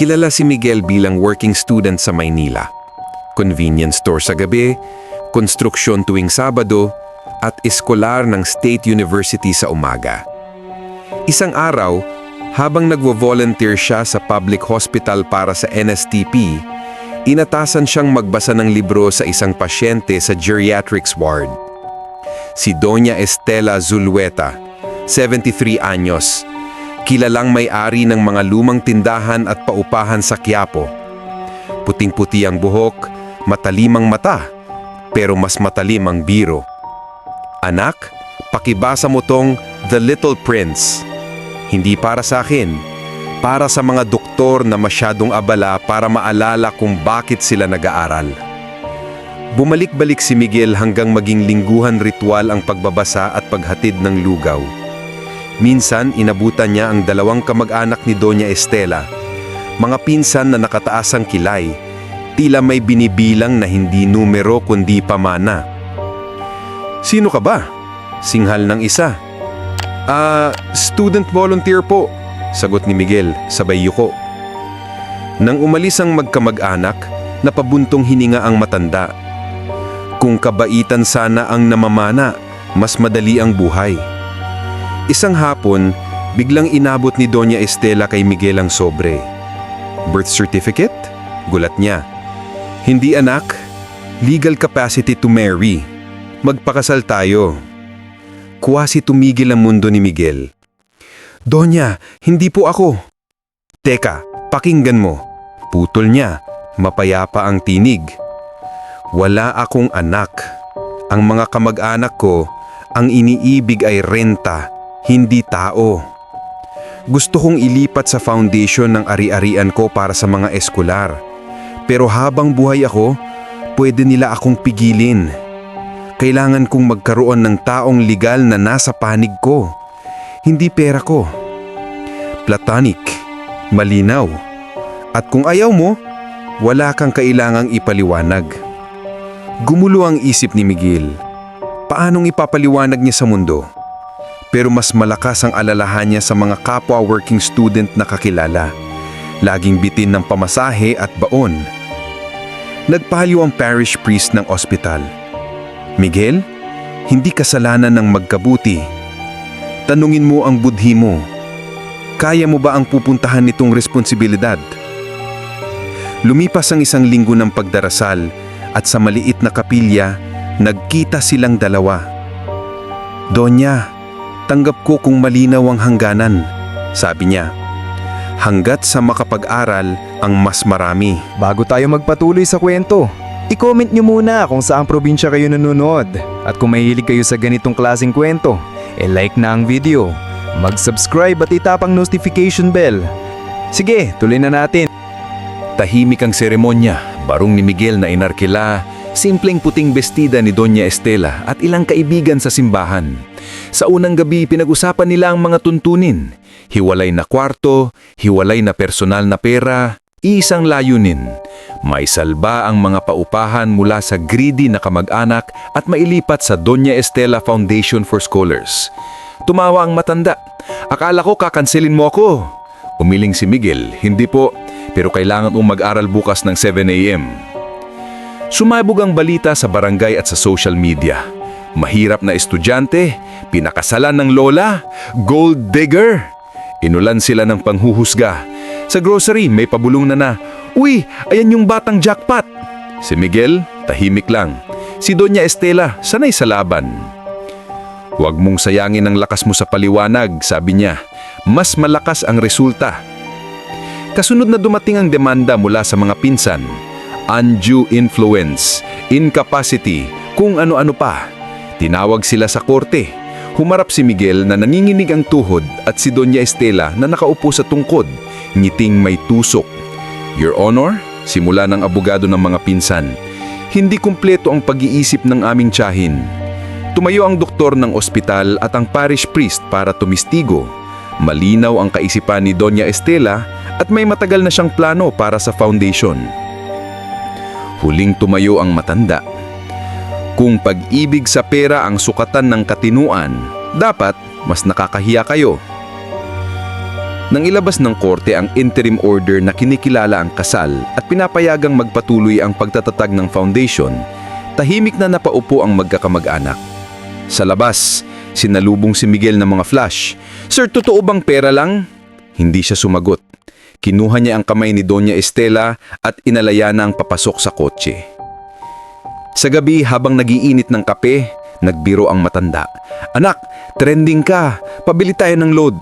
Kilala si Miguel bilang working student sa Maynila. Convenience store sa gabi, konstruksyon tuwing Sabado, at eskolar ng State University sa umaga. Isang araw, habang nagvo-volunteer siya sa public hospital para sa NSTP, inatasan siyang magbasa ng libro sa isang pasyente sa geriatrics ward. Si Doña Estela Zulueta, 73 anyos, kilalang may-ari ng mga lumang tindahan at paupahan sa Quiapo. Puting-puti ang buhok, matalimang mata, pero mas matalim ang biro. Anak, pakibasa mo tong The Little Prince. Hindi para sa akin, para sa mga doktor na masyadong abala para maalala kung bakit sila nag-aaral. Bumalik-balik si Miguel hanggang maging lingguhan ritual ang pagbabasa at paghatid ng lugaw. Minsan, inabutan niya ang dalawang kamag-anak ni Doña Estela. Mga pinsan na nakataas ang kilay, tila may binibilang na hindi numero kundi pamana. Sino ka ba? Singhal ng isa. Ah, student volunteer po, sagot ni Miguel, sabay yuko. Nang umalis ang magkamag-anak, napabuntong hininga ang matanda. Kung kabaitan sana ang namamana, mas madali ang buhay. Isang hapon, biglang inabot ni Doña Estela kay Miguel ang sobre. Birth certificate? Gulat niya. Hindi anak, legal capacity to marry. Magpakasal tayo. Kuwasi tumigil ang mundo ni Miguel. Donya, hindi po ako. Teka, pakinggan mo. Putol niya, mapayapa ang tinig. Wala akong anak. Ang mga kamag-anak ko, ang iniibig ay renta, hindi tao. Gusto kong ilipat sa foundation ng ari-arian ko para sa mga eskolar. Pero habang buhay ako, pwede nila akong pigilin. Kailangan kong magkaroon ng taong legal na nasa panig ko. Hindi pera ko. Platonic, malinaw. At kung ayaw mo, wala kang kailangang ipaliwanag. Gumulo ang isip ni Miguel. Paanong ipapaliwanag niya sa mundo? Pero mas malakas ang alalahan niya sa mga kapwa working student na kakilala. Laging bitin ng pamasahe at baon. Nagpahaliw ang parish priest ng ospital. Miguel, hindi kasalanan ng magkabuti. Tanungin mo ang budhi mo. Kaya mo ba ang pupuntahan nitong responsibilidad? Lumipas ang isang linggo ng pagdarasal at sa maliit na kapilya, nagkita silang dalawa. Donya, tanggap ko kung malinaw ang hangganan, sabi niya. Hanggat sa makapag-aral ang mas marami. Bago tayo magpatuloy sa kwento, i-comment nyo muna kung saang probinsya kayo nanonood. At kung mahilig kayo sa ganitong klaseng kwento, e-like na ang video, mag-subscribe at itapang notification bell. Sige, tuloy na natin. Tahimik ang seremonya, barong ni Miguel na inarkila, simpleng puting bestida ni Doña Estela at ilang kaibigan sa simbahan. Sa unang gabi, pinag-usapan nila ang mga tuntunin. Hiwalay na kwarto, hiwalay na personal na pera, isang layunin. May salba ang mga paupahan mula sa greedy na kamag-anak at mailipat sa Doña Estela Foundation for Scholars. Tumawa ang matanda. Akala ko kakanselin mo ako. Umiling si Miguel, hindi po, pero kailangan mong mag-aral bukas ng 7 a.m. Sumabog ang balita sa barangay at sa social media. Mahirap na estudyante, pinakasalan ng lola, gold digger. Inulan sila ng panghuhusga. Sa grocery, may pabulong na na, Uy, ayan yung batang jackpot. Si Miguel, tahimik lang. Si Doña Estela, sanay sa laban. Huwag mong sayangin ang lakas mo sa paliwanag, sabi niya. Mas malakas ang resulta. Kasunod na dumating ang demanda mula sa mga pinsan. Undue influence, incapacity, kung ano-ano pa. Tinawag sila sa korte. Humarap si Miguel na nanginginig ang tuhod at si Doña Estela na nakaupo sa tungkod, ngiting may tusok. Your Honor, simula ng abogado ng mga pinsan, hindi kumpleto ang pag-iisip ng aming tiyahin. Tumayo ang doktor ng ospital at ang parish priest para tumistigo. Malinaw ang kaisipan ni Doña Estela at may matagal na siyang plano para sa foundation. Huling tumayo ang matanda. Kung pag-ibig sa pera ang sukatan ng katinuan, dapat mas nakakahiya kayo. Nang ilabas ng korte ang interim order na kinikilala ang kasal at pinapayagang magpatuloy ang pagtatatag ng foundation, tahimik na napaupo ang magkakamag-anak. Sa labas, sinalubong si Miguel ng mga flash. Sir, totoo bang pera lang? Hindi siya sumagot. Kinuha niya ang kamay ni Doña Estela at inalaya na ang papasok sa kotse. Sa gabi habang nagiinit ng kape, nagbiro ang matanda. Anak, trending ka. Pabili tayo ng load.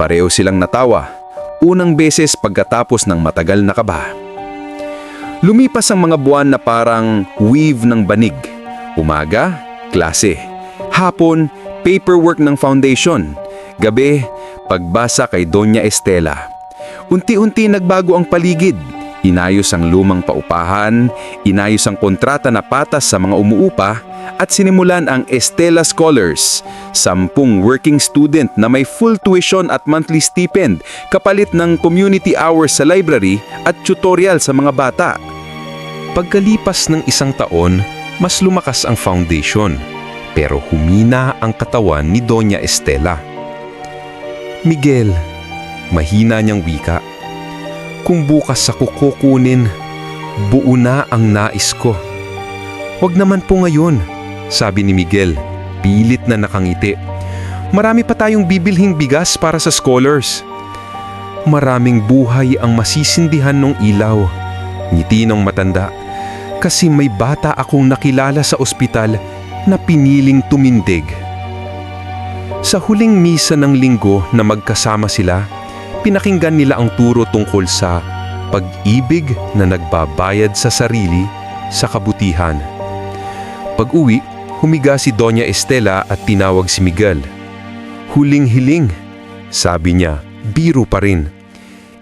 Pareho silang natawa. Unang beses pagkatapos ng matagal na kaba. Lumipas ang mga buwan na parang weave ng banig. Umaga, klase. Hapon, paperwork ng foundation. Gabi, pagbasa kay Doña Estela. Unti-unti nagbago ang paligid. Inayos ang lumang paupahan, inayos ang kontrata na patas sa mga umuupa, at sinimulan ang Estela Scholars, sampung working student na may full tuition at monthly stipend kapalit ng community hours sa library at tutorial sa mga bata. Pagkalipas ng isang taon, mas lumakas ang foundation, pero humina ang katawan ni Doña Estela. Miguel, mahina niyang wika. Kung bukas ako kukunin, buo na ang nais ko. Huwag naman po ngayon, sabi ni Miguel, pilit na nakangiti. Marami pa tayong bibilhing bigas para sa scholars. Maraming buhay ang masisindihan ng ilaw. Ngiti ng matanda, kasi may bata akong nakilala sa ospital na piniling tumindig. Sa huling misa ng linggo na magkasama sila, pinakinggan nila ang turo tungkol sa pag-ibig na nagbabayad sa sarili sa kabutihan. Pag-uwi, humiga si Doña Estela at tinawag si Miguel. Huling hiling, sabi niya, biro pa rin.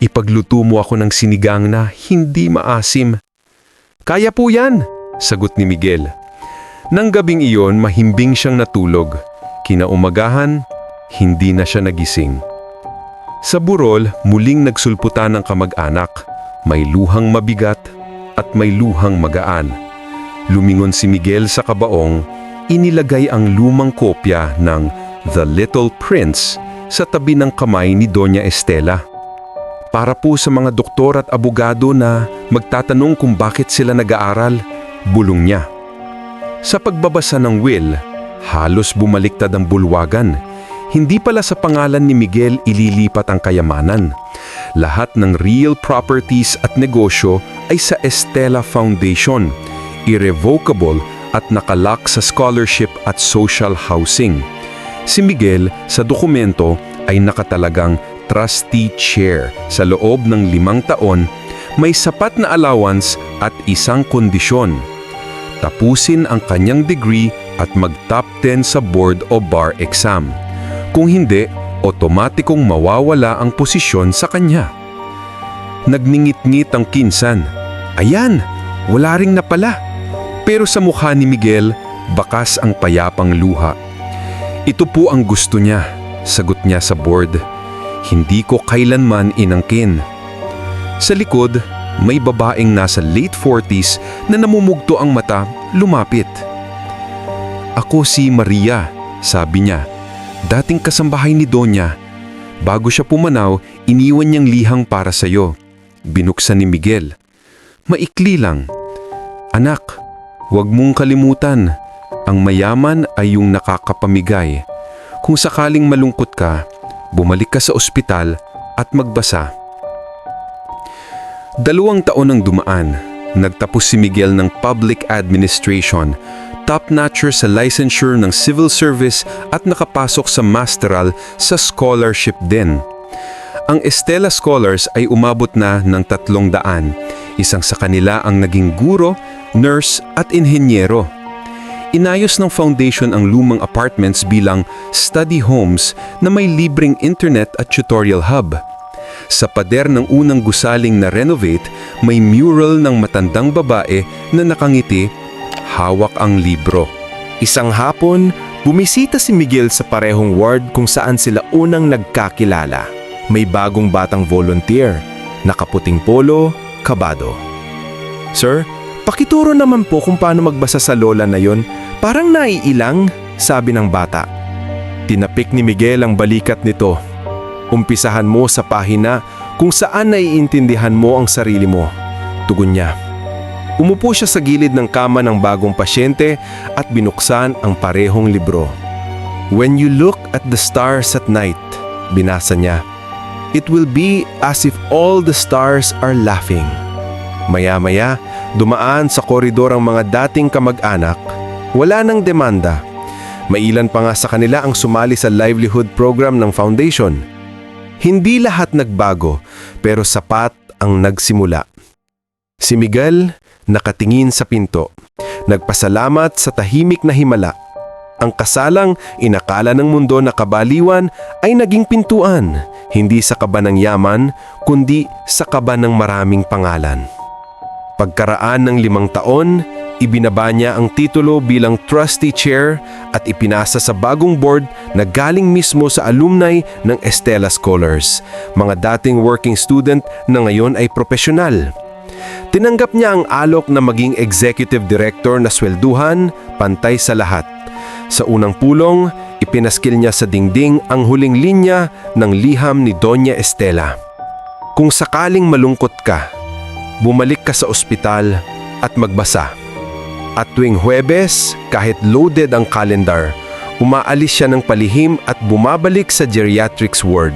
Ipagluto mo ako ng sinigang na hindi maasim. Kaya po yan, sagot ni Miguel. Nang gabing iyon, mahimbing siyang natulog. Kinaumagahan, hindi na siya nagising. Sa burol, muling nagsulputan ng kamag-anak. May luhang mabigat at may luhang magaan. Lumingon si Miguel sa kabaong, inilagay ang lumang kopya ng The Little Prince sa tabi ng kamay ni Doña Estela. Para po sa mga doktor at abogado na magtatanong kung bakit sila nag-aaral, bulong niya. Sa pagbabasa ng will, halos bumaliktad ang bulwagan. Hindi pala sa pangalan ni Miguel ililipat ang kayamanan. Lahat ng real properties at negosyo ay sa Estela Foundation, irrevocable at nakalak sa scholarship at social housing. Si Miguel sa dokumento ay nakatalagang trustee chair sa loob ng limang taon, may sapat na allowance at isang kondisyon. Tapusin ang kanyang degree at mag-top 10 sa board o bar exam. Kung hindi, otomatikong mawawala ang posisyon sa kanya. Nagningit-ngit ang kinsan. Ayan, wala ring napala. Pero sa mukha ni Miguel, bakas ang payapang luha. Ito po ang gusto niya, sagot niya sa board. Hindi ko kailanman inangkin. Sa likod, may babaeng nasa late 40s na namumugto ang mata, lumapit. Ako si Maria, sabi niya. Dating kasambahay ni Donya. Bago siya pumanaw, iniwan niyang lihang para sa'yo. Binuksan ni Miguel. Maikli lang. Anak, huwag mong kalimutan. Ang mayaman ay yung nakakapamigay. Kung sakaling malungkot ka, bumalik ka sa ospital at magbasa. Dalawang taon ang dumaan. Nagtapos si Miguel ng Public Administration, top-notcher sa licensure ng civil service at nakapasok sa masteral sa scholarship din. Ang Estela Scholars ay umabot na ng tatlong daan. Isang sa kanila ang naging guro, nurse at inhenyero. Inayos ng foundation ang lumang apartments bilang study homes na may libreng internet at tutorial hub. Sa pader ng unang gusaling na renovate, may mural ng matandang babae na nakangiti, hawak ang libro. Isang hapon, bumisita si Miguel sa parehong ward kung saan sila unang nagkakilala. May bagong batang volunteer, nakaputing polo, kabado. Sir, pakituro naman po kung paano magbasa sa lola na yon. Parang naiilang, sabi ng bata. Tinapik ni Miguel ang balikat nito. Umpisahan mo sa pahina kung saan naiintindihan mo ang sarili mo. Tugon niya. Umupo siya sa gilid ng kama ng bagong pasyente at binuksan ang parehong libro. When you look at the stars at night, binasa niya, it will be as if all the stars are laughing. Maya-maya, dumaan sa koridor ang mga dating kamag-anak. Wala nang demanda. Mailan pa nga sa kanila ang sumali sa livelihood program ng foundation. Hindi lahat nagbago, pero sapat ang nagsimula. Si Miguel nakatingin sa pinto. Nagpasalamat sa tahimik na himala. Ang kasalang inakala ng mundo na kabaliwan ay naging pintuan, hindi sa kaba ng yaman, kundi sa kaba ng maraming pangalan. Pagkaraan ng limang taon, ibinaba niya ang titulo bilang trustee chair at ipinasa sa bagong board na galing mismo sa alumni ng Estela Scholars, mga dating working student na ngayon ay profesional. Tinanggap niya ang alok na maging executive director na swelduhan, pantay sa lahat. Sa unang pulong, ipinaskil niya sa dingding ang huling linya ng liham ni Doña Estela. Kung sakaling malungkot ka, bumalik ka sa ospital at magbasa. At tuwing Huwebes, kahit loaded ang calendar, umaalis siya ng palihim at bumabalik sa geriatrics ward.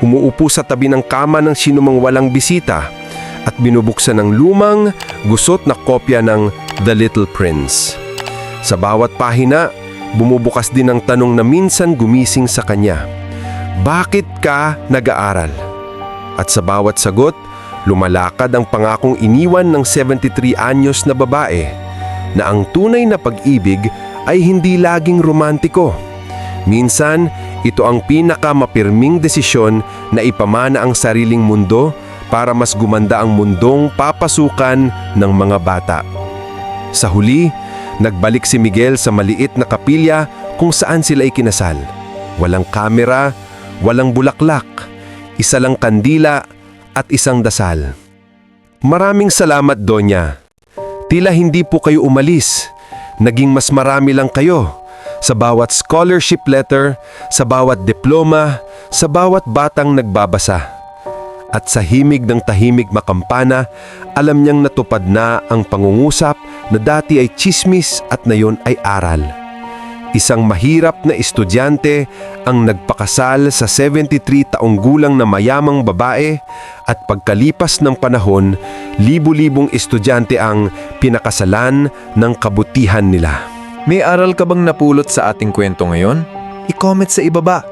Umuupo sa tabi ng kama ng sinumang walang bisita at binubuksan ng lumang, gusot na kopya ng The Little Prince. Sa bawat pahina, bumubukas din ang tanong na minsan gumising sa kanya. Bakit ka nag-aaral? At sa bawat sagot, lumalakad ang pangakong iniwan ng 73 anyos na babae na ang tunay na pag-ibig ay hindi laging romantiko. Minsan, ito ang pinakamapirming desisyon na ipamana ang sariling mundo para mas gumanda ang mundong papasukan ng mga bata. Sa huli, nagbalik si Miguel sa maliit na kapilya kung saan sila ikinasal. Walang kamera, walang bulaklak, isa lang kandila at isang dasal. Maraming salamat, Donya. Tila hindi po kayo umalis. Naging mas marami lang kayo. Sa bawat scholarship letter, sa bawat diploma, sa bawat batang nagbabasa. At sa himig ng tahimik makampana, alam niyang natupad na ang pangungusap na dati ay chismis at nayon ay aral. Isang mahirap na estudyante ang nagpakasal sa 73 taong gulang na mayamang babae at pagkalipas ng panahon, libu-libong estudyante ang pinakasalan ng kabutihan nila. May aral ka bang napulot sa ating kwento ngayon? I-comment sa ibaba.